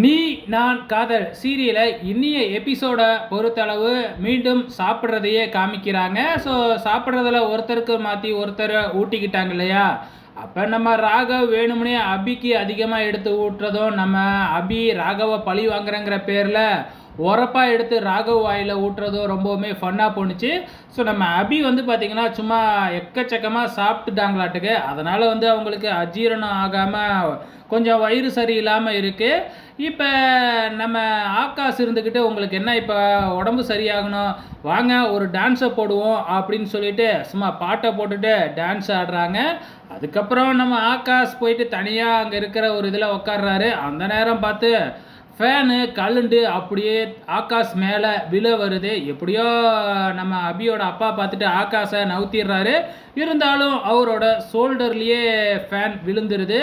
நீ நான் காதல் சீரியலை இன்னிய எபிசோடை பொறுத்தளவு மீண்டும் சாப்பிட்றதையே காமிக்கிறாங்க. ஸோ சாப்பிட்றதுல ஒருத்தருக்கு மாற்றி ஒருத்தரை ஊட்டிக்கிட்டாங்க இல்லையா? அப்போ நம்ம ராகவ் வேணும்னே அபிக்கு அதிகமாக எடுத்து ஊட்டுறதும் நம்ம அபி ராகவை பழி வாங்குறேங்கிற பேரில் உரப்பாக எடுத்து ராகவ் வாயில் ஊட்டுறதும் ரொம்பவுமே ஃபன்னாக போணுச்சு. ஸோ நம்ம அபி வந்து பார்த்திங்கன்னா சும்மா எக்கச்சக்கமாக சாப்பிட்டுட்டாங்களாட்டுக்கு. அதனால் வந்து அவங்களுக்கு அஜீரணம் ஆகாமல் கொஞ்சம் வயிறு சரியில்லாமல் இருக்குது இப்போ நம்ம ஆகாஷ் இருந்துக்கிட்டு உங்களுக்கு என்ன இப்போ உடம்பு சரியாகணும்? வாங்க ஒரு டான்ஸை போடுவோம் அப்படின்னு சொல்லிட்டு சும்மா பாட்டை போட்டுட்டு டான்ஸ் ஆடுறாங்க. அதுக்கப்புறம் நம்ம ஆகாஷ் போயிட்டு தனியாக அங்கே இருக்கிற ஒரு இதில் உட்கார்றாரு அந்த நேரம் பார்த்து ஃபேனு கழுண்டு அப்படியே ஆகாஷ் மேலே விழ வருது. எப்படியோ நம்ம அபியோட அப்பா பார்த்துட்டு ஆகாஷை நவுத்திடுறாரு. இருந்தாலும் அவரோட ஷோல்டர்லேயே ஃபேன் விழுந்துருது.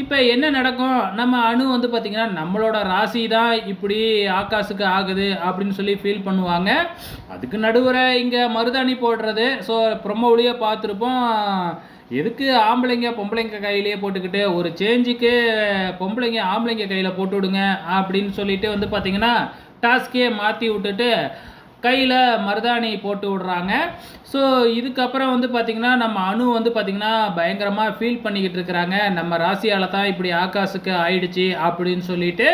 இப்போ என்ன நடக்கும்? நம்ம அணு வந்து பார்த்திங்கன்னா நம்மளோட ராசி தான் இப்படி ஆகாசுக்கு ஆகுது அப்படின்னு சொல்லி ஃபீல் பண்ணுவாங்க. அதுக்கு நடுவில் இங்கே மருதாணி போடுறது. ஸோ ப்ரொமோவிலேயே பார்த்துருப்போம். எதுக்கு ஆம்பளைங்க பொம்பளைங்க கையிலேயே போட்டுக்கிட்டு ஒரு சேஞ்சுக்கு பொம்பளைங்க ஆம்பளைங்க கையில் போட்டு விடுங்க அப்படின்னு சொல்லிட்டு வந்து பார்த்திங்கன்னா டாஸ்கே மாற்றி விட்டுட்டு கையில் மருதாணி போட்டு விடுறாங்க. ஸோ இதுக்கப்புறம் வந்து பார்த்திங்கன்னா நம்ம அணு வந்து பார்த்திங்கன்னா பயங்கரமாக ஃபீல் பண்ணிக்கிட்டு இருக்கிறாங்க. நம்ம ராசியால் தான் இப்படி ஆகாசுக்கு ஆயிடுச்சு அப்படின்னு சொல்லிட்டு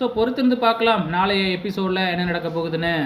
ஸோ பொறுத்திருந்து பார்க்கலாம். நாளைய எபிசோடில் என்ன நடக்க போகுதுன்னு.